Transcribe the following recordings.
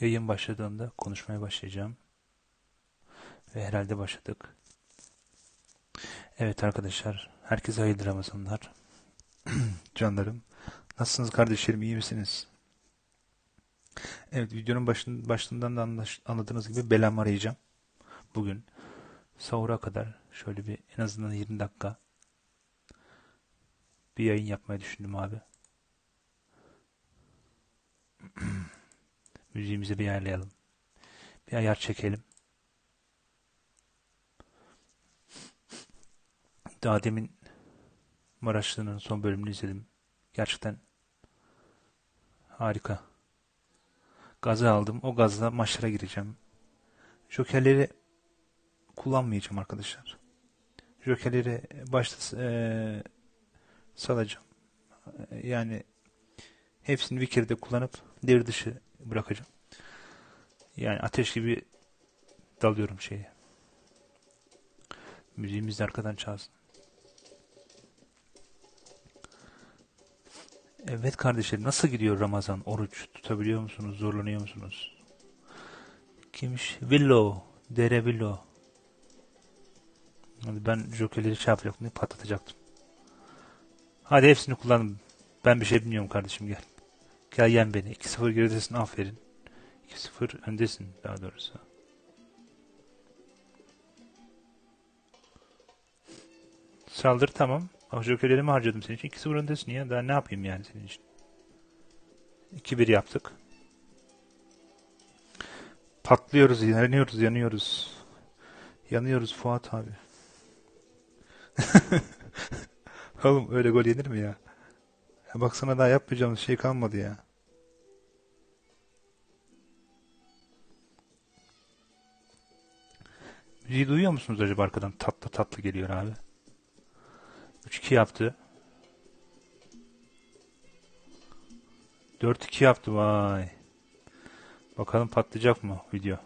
Yayın başladığında konuşmaya başlayacağım. Ve herhalde başladık. Evet arkadaşlar, herkese hayırlı Ramazanlar. Canlarım, nasılsınız kardeşlerim, iyi misiniz? Evet, videonun başın, başından da anlaş, anladığınız gibi belamı arayacağım. Bugün sahura kadar şöyle bir en azından 20 dakika bir yayın yapmayı düşündüm abi. Müziğimizi bir ayarlayalım. Bir ayar çekelim. Daha demin Maraşlı'nın son bölümünü izledim. Gerçekten harika. Gazı aldım. O gazla maçlara gireceğim. Jokerleri kullanmayacağım arkadaşlar. Jokerleri başta e, salacağım. Yani hepsini bir kere de kullanıp devir dışı bırakacağım. Yani ateş gibi dalıyorum şeye. Müziğimiz de arkadan çalsın. Evet kardeşlerim nasıl gidiyor Ramazan? Oruç tutabiliyor musunuz? Zorlanıyor musunuz? Kimmiş? Villo. Dere Villo. Hadi ben jokerleri şey yapacaktım patlatacaktım. Hadi hepsini kullandım. Ben bir şey bilmiyorum kardeşim gel. Gel yen beni. 2-0 geridesin aferin. 2-0 öndesin daha doğrusu. Saldır tamam. Bak jokerlerimi harcadım senin için. 2-0 öndesin ya. Daha ne yapayım yani senin için. 2-1 yaptık. Patlıyoruz, yanıyoruz, yanıyoruz. Yanıyoruz Fuat abi. Oğlum öyle gol yenir mi ya? Ya baksana daha yapmayacağımız şey kalmadı ya. Müziği duyuyor musunuz acaba arkadan? Tatlı tatlı geliyor abi. 3-2 yaptı. 4-2 yaptı vay. Bakalım patlayacak mı video?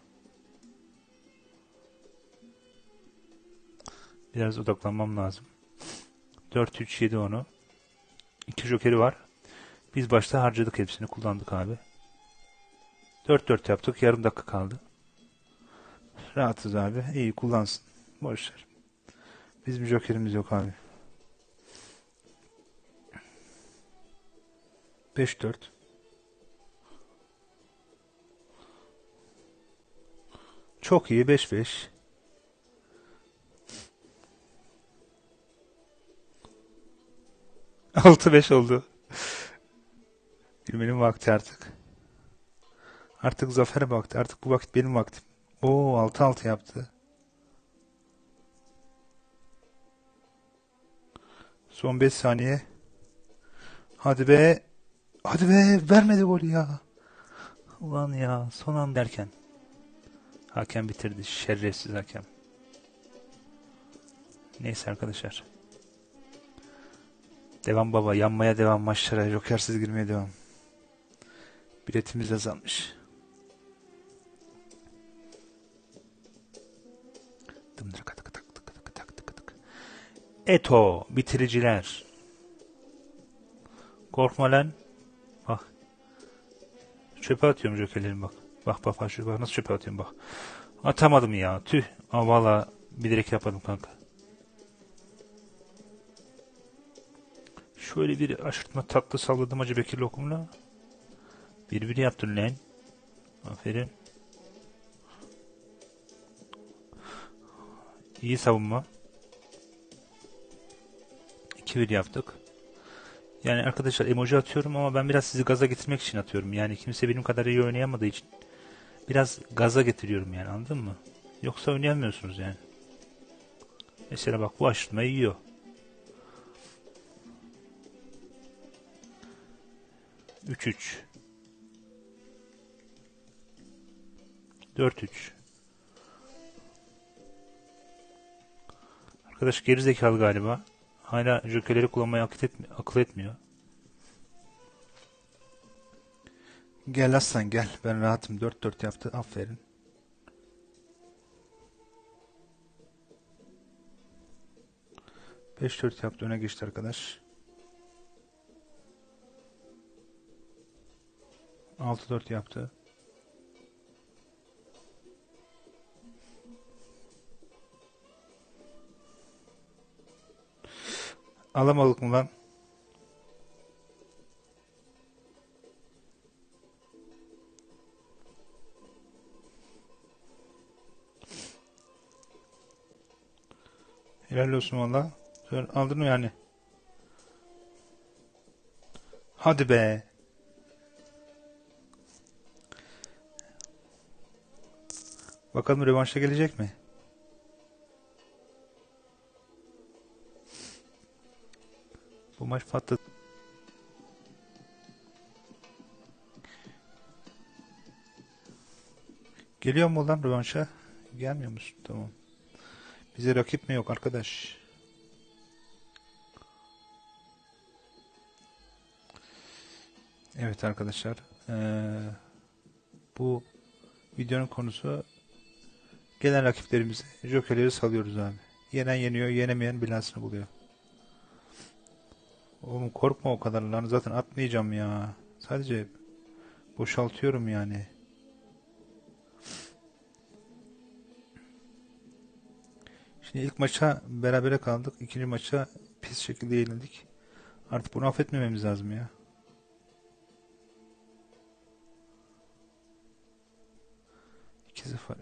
Biraz odaklanmam lazım. 4-3-7 onu. 2 jokeri var. Biz başta harcadık hepsini kullandık abi. 4-4 yaptık. Yarım dakika kaldı. Rahatız abi. İyi kullansın. Boşver. Bizim jokerimiz yok abi. 5-4. Çok iyi 5-5. Altı beş oldu. Gülmenin vakti artık. Artık zafere vakti. Artık bu vakit benim vaktim. Oo altı altı yaptı. Son beş saniye. Hadi be. Hadi be. Vermedi golü ya. Ulan ya. Son an derken. Hakem bitirdi. Şerefsiz hakem. Neyse arkadaşlar. Devam baba. Yanmaya devam maçlara. Jokersiz girmeye devam. Biletimiz azalmış. Eto bitiriciler. Korkma lan. Bak. Çöpe atıyorum jokerlerimi bak. Bak bak bak bak nasıl çöpe atıyorum bak. Atamadım ya. Tüh. Ama valla bilerek yapmadım kanka. Şöyle bir aşırtma tatlı salladım Hacı Bekir lokumla. Bir bir yaptın lan. Aferin. İyi savunma. 2-1 yaptık. Yani arkadaşlar emoji atıyorum ama ben biraz sizi gaza getirmek için atıyorum. Yani kimse benim kadar iyi oynayamadığı için biraz gaza getiriyorum yani anladın mı? Yoksa oynayamıyorsunuz yani. Mesela bak bu aşırtmayı yiyor. Üç üç. Dört üç. Arkadaş gerizekalı galiba. Hala jokerleri kullanmayı akıl, etmi akıl etmiyor. Gel aslan gel. Ben rahatım. 4-4 yaptı. Aferin. Beş dört yaptı. Öne geçti arkadaş. 6-4 yaptı. Alamadık mı lan? Helal olsun valla. Aldın mı yani? Hadi be. Bakalım rövanşa gelecek mi? Bu maç patladı. Geliyor mu lan rövanşa? Gelmiyor musun? Tamam. Bize rakip mi yok arkadaş? Evet arkadaşlar. eee, bu videonun konusu gelen rakiplerimizi jokerleri salıyoruz abi. Yenen yeniyor, yenemeyen bilansını buluyor. Oğlum korkma o kadar lan zaten atmayacağım ya. Sadece boşaltıyorum yani. Şimdi ilk maça berabere kaldık. İkinci maça pis şekilde yenildik. Artık bunu affetmememiz lazım ya. İki sıfır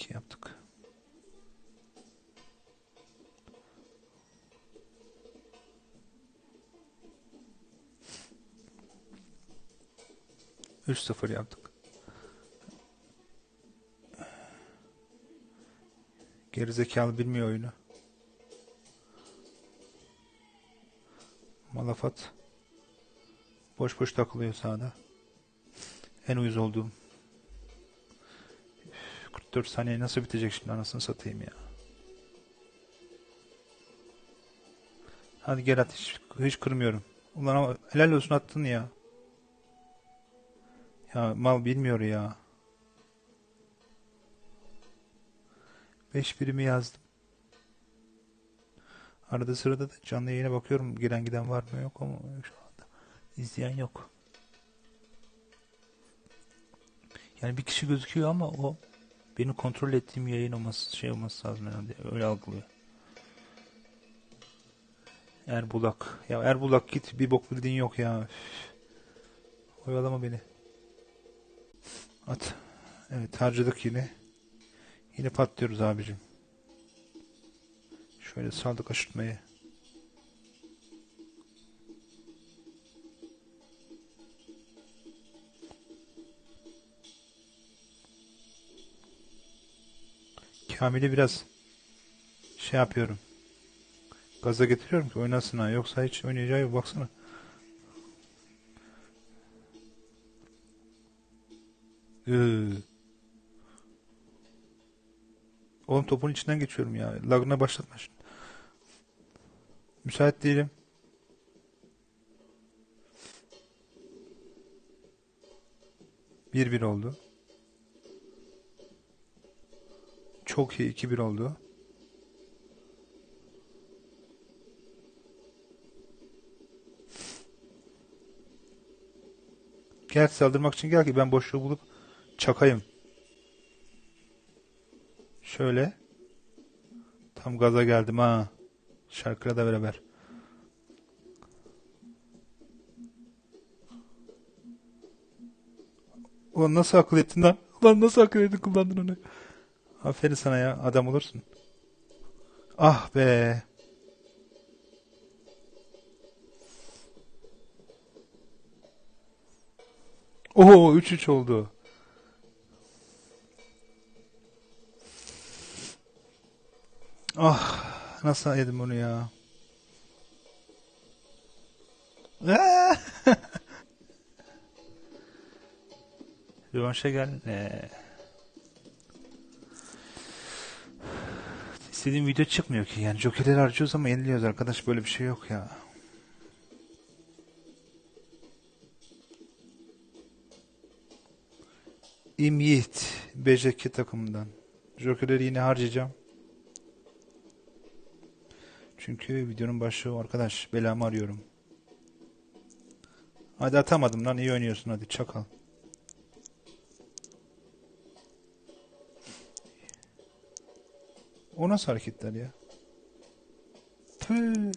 iki yaptık. Üç sıfır yaptık. Gerizekalı bilmiyor oyunu. Malafat boş boş takılıyor sahada. En uyuz olduğum. Üf, 44 saniye nasıl bitecek şimdi anasını satayım ya. Hadi gel at hiç, hiç kırmıyorum. Ulan ama helal olsun attın ya. Ya mal bilmiyor ya. 5 birimi yazdım. Arada sırada da canlı yayına bakıyorum. Giren giden var mı yok ama şu anda izleyen yok. Yani bir kişi gözüküyor ama o benim kontrol ettiğim yayın olması şey olması lazım herhalde. Öyle algılıyor. Erbulak. Ya Erbulak git bir bok bildiğin yok ya. Oyalama beni. At. Evet harcadık yine. Yine patlıyoruz abicim. Şöyle saldık aşırtmayı. Kamil'i biraz şey yapıyorum. Gaza getiriyorum ki oynasın ha. Yoksa hiç oynayacağı yok. Baksana. Iıı. Oğlum topun içinden geçiyorum ya. Lagına başlatma şimdi. Müsait değilim. Bir bir oldu. Çok iyi. 2-1 oldu. Gel saldırmak için gel ki ben boşluğu bulup çakayım. Şöyle. Tam gaza geldim ha. Şarkıyla da beraber. Ulan nasıl akıl ettin lan? Ulan nasıl akıl ettin kullandın onu? Aferin sana ya. Adam olursun. Ah be. Oo 3-3 oldu. Ah nasıl yedim bunu ya? Rövanşa gel. Ee, istediğim video çıkmıyor ki. Yani jokerleri harcıyoruz ama yeniliyoruz arkadaş. Böyle bir şey yok ya. İm Yiğit. Takımından. Jokerleri yine harcayacağım. Çünkü videonun başlığı o arkadaş. Belamı arıyorum. Hadi atamadım lan. iyi oynuyorsun hadi çakal. O nasıl hareketler ya? Tüh.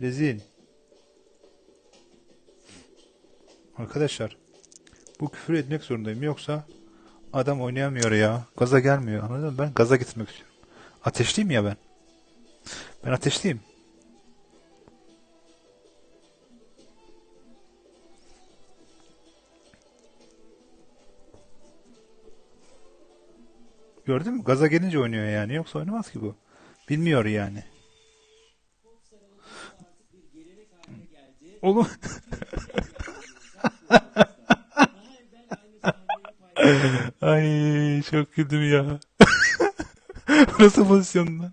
Rezil. Arkadaşlar bu küfür etmek zorundayım. Yoksa adam oynayamıyor ya. Gaza gelmiyor. Anladın mı? Ben gaza getirmek istiyorum. Ateşliyim ya ben. Ben ateşliyim. Gördün mü? Gaza gelince oynuyor yani. Yoksa oynamaz ki bu. Bilmiyor yani. Oğlum. Ay çok güldüm ya. Nasıl pozisyonda?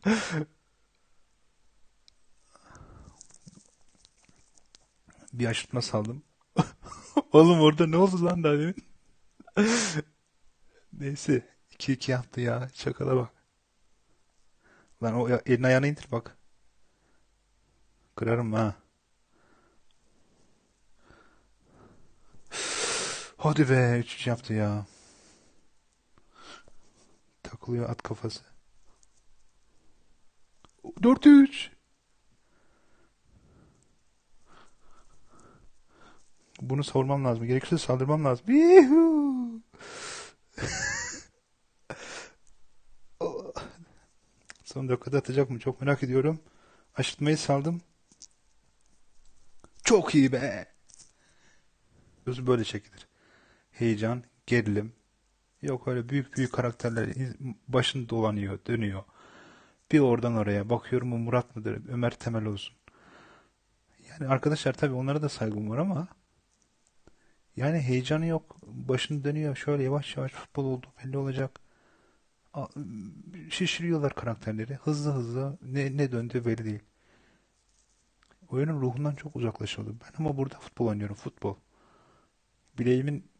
Bir aşırtma saldım. Oğlum orada ne oldu lan daha demin? Neyse. 2-2 yaptı ya. Çakala bak. Lan o elini ayağını indir bak. Kırarım ha. Hadi be 3 yaptı ya. Takılıyor at kafası. 4-3. Bunu savurmam lazım. Gerekirse saldırmam lazım. Son dakikada atacak mı? Çok merak ediyorum. Aşırtmayı saldım. Çok iyi be. Gözü böyle çekilir. Heyecan, gerilim. Yok öyle büyük büyük karakterler in- başın dolanıyor, dönüyor. Bir oradan oraya bakıyorum bu Murat mıdır, Ömer Temel olsun. Yani arkadaşlar tabii onlara da saygım var ama yani heyecanı yok. Başın dönüyor şöyle yavaş yavaş futbol oldu belli olacak. Şişiriyorlar karakterleri. Hızlı hızlı ne, ne döndüğü belli değil. Oyunun ruhundan çok uzaklaşıldı. Ben ama burada futbol oynuyorum. Futbol. Bileğimin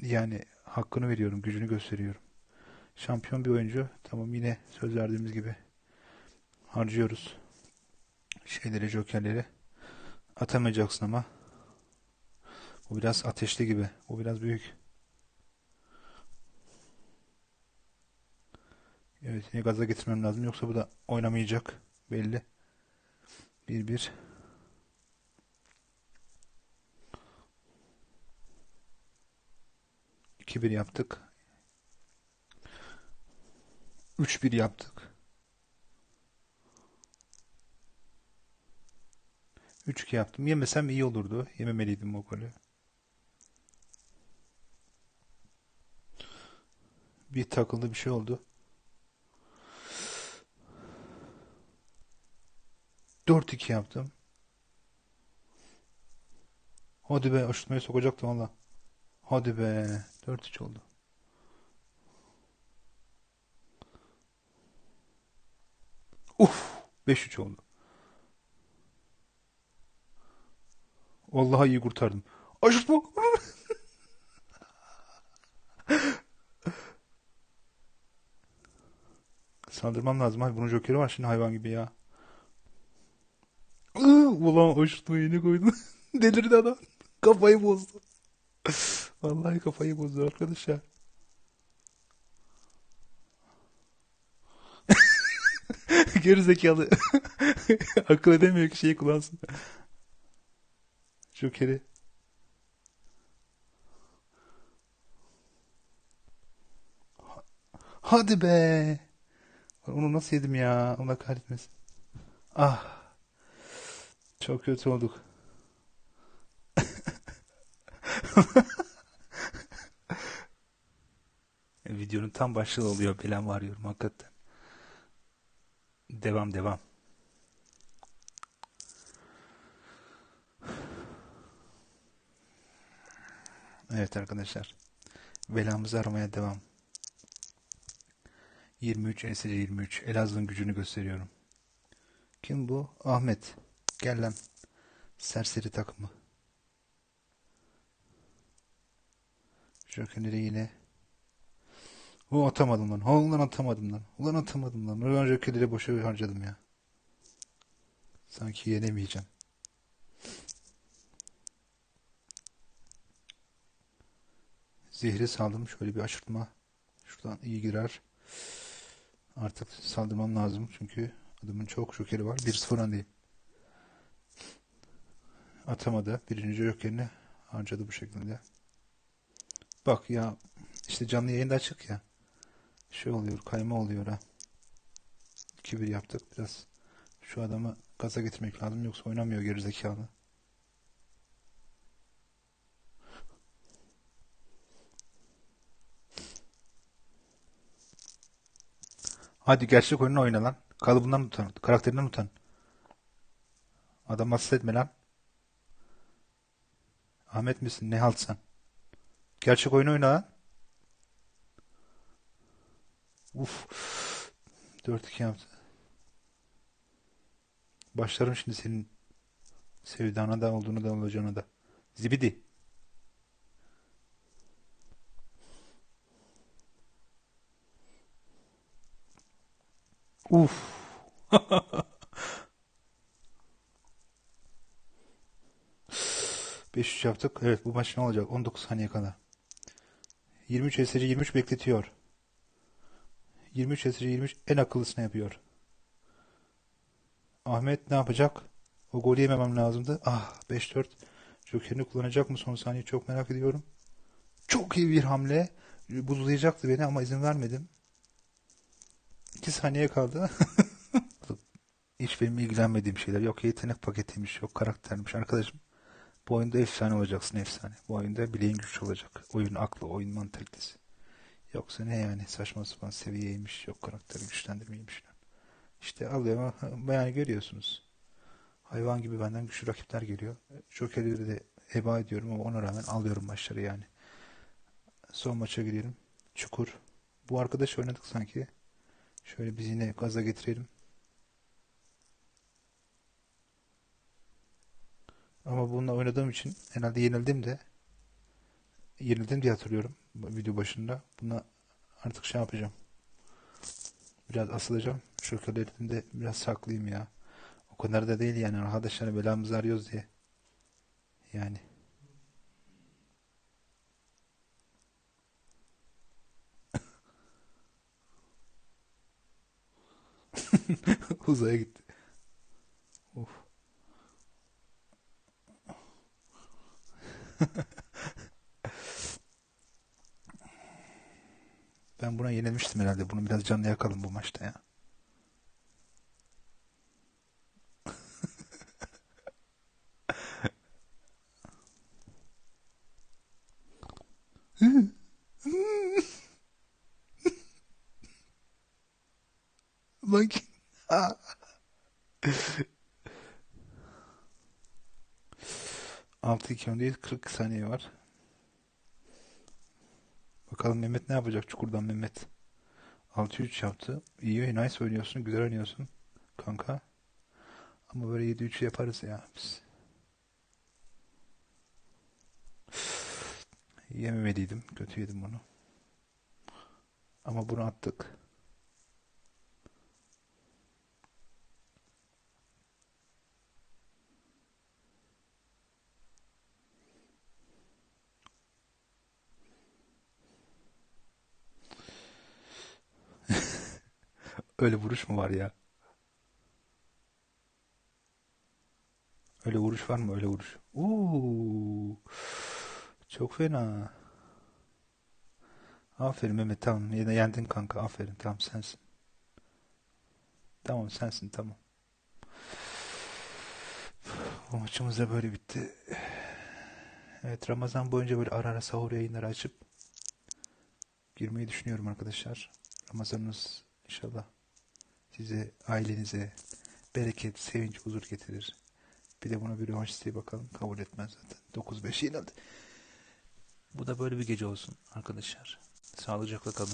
yani hakkını veriyorum. Gücünü gösteriyorum. Şampiyon bir oyuncu. Tamam yine söz verdiğimiz gibi harcıyoruz. Şeyleri, jokerleri. Atamayacaksın ama. Bu biraz ateşli gibi. O biraz büyük. Evet yine gaza getirmem lazım. Yoksa bu da oynamayacak. Belli. 1-1. 2-1 yaptık. 3-1 yaptık. 3-2 yaptım. Yemesem iyi olurdu. Yememeliydim o golü. Bir takıldı bir şey oldu. 4-2 yaptım. Hadi be aşırtmaya sokacaktım valla. Hadi be. 4-3 oldu. Uf. 5-3 oldu. Vallahi iyi kurtardım. Aşırtma. Saldırmam lazım abi. Bunun jokeri var şimdi hayvan gibi ya. Ulan aşırtmayı yeni koydun. Delirdi adam. Kafayı bozdu. Vallahi kafayı bozdu arkadaşlar. Gerizekalı. Akıl edemiyor ki şeyi kullansın. Jokeri. Hadi be. Onu nasıl yedim ya? Allah kahretmesin. Ah. Çok kötü olduk. Videonun tam başlığı oluyor. Belen varıyorum hakikaten. Devam devam. Evet arkadaşlar. Belamızı aramaya devam. 23 ESC 23. Elazığ'ın gücünü gösteriyorum. Kim bu? Ahmet. Gel lan. Serseri takımı. Jokerleri yine. O atamadım lan. Ulan atamadım lan. Ulan atamadım lan. Ben jokerleri boşa harcadım ya. Sanki yenemeyeceğim. Zehri saldım. Şöyle bir aşırtma. Şuradan iyi girer. Artık saldırmam lazım çünkü adamın çok jokeri var. 1-0 öndeyim. Atamadı. Birinci jokerini harcadı bu şekilde. Bak ya işte canlı yayında açık ya. Şey oluyor kayma oluyor ha. 2-1 yaptık biraz. Şu adamı gaza getirmek lazım yoksa oynamıyor gerizekalı. Hadi gerçek oyununu oyna lan. Kalıbından utan. Karakterinden utan. Adam hassas etme lan. Ahmet misin? Ne halt sen? Gerçek oyunu oyna lan. Uf. 4-2 yaptı. Başlarım şimdi senin sevdana da olduğunu da olacağına da. Zibidi. Uf. 5-3 yaptık. Evet bu maç ne olacak? 19 saniye kala. 23 eseri 23 bekletiyor. 23 eseri 23 en akıllısını yapıyor. Ahmet ne yapacak? O golü yememem lazımdı. Ah 5-4. Joker'ini kullanacak mı son saniye çok merak ediyorum. Çok iyi bir hamle. Buzlayacaktı beni ama izin vermedim. 2 saniye kaldı. Hiç benim ilgilenmediğim şeyler. Yok yetenek paketiymiş, yok karaktermiş. Arkadaşım bu oyunda efsane olacaksın efsane. Bu oyunda bileğin güçlü olacak. Oyun aklı, oyun mantalitesi. Yoksa ne yani saçma sapan seviyeymiş, yok karakter güçlendirmeymiş. İşte alıyorum. Yani görüyorsunuz. Hayvan gibi benden güçlü rakipler geliyor. Joker'i de heba ediyorum ama ona rağmen alıyorum maçları yani. Son maça girelim. Çukur. Bu arkadaş oynadık sanki. Şöyle biz yine gaza getirelim. Ama bununla oynadığım için herhalde yenildim de yenildim diye hatırlıyorum video başında. Buna artık şey yapacağım. Biraz asılacağım. Şokerlerini de biraz saklayayım ya. O kadar da değil yani arkadaşlar belamızı arıyoruz diye. Yani. Uzaya gitti. Ben buna yenilmiştim herhalde. Bunu biraz canlı yakalım bu maçta ya. Lan ki- Aa. Öndeyiz. 40 saniye var. Bakalım Mehmet ne yapacak Çukur'dan Mehmet. 6-3 yaptı. İyi, nice oynuyorsun. Güzel oynuyorsun. Kanka. Ama böyle 7-3 yaparız ya biz. Yememeliydim. Kötü yedim bunu. Ama bunu attık. Öyle vuruş mu var ya? Öyle vuruş var mı? Öyle vuruş. Uuu. Çok fena. Aferin Mehmet tamam. Yendin kanka. Aferin tamam sensin. Tamam sensin tamam. Bu maçımız da böyle bitti. Evet Ramazan boyunca böyle ara ara sahur yayınları açıp girmeyi düşünüyorum arkadaşlar. Ramazanınız inşallah size, ailenize bereket, sevinç, huzur getirir. Bir de buna bir rövanş isteği bakalım. Kabul etmez zaten. 9-5 yenildi. Bu da böyle bir gece olsun arkadaşlar. Sağlıcakla kalın.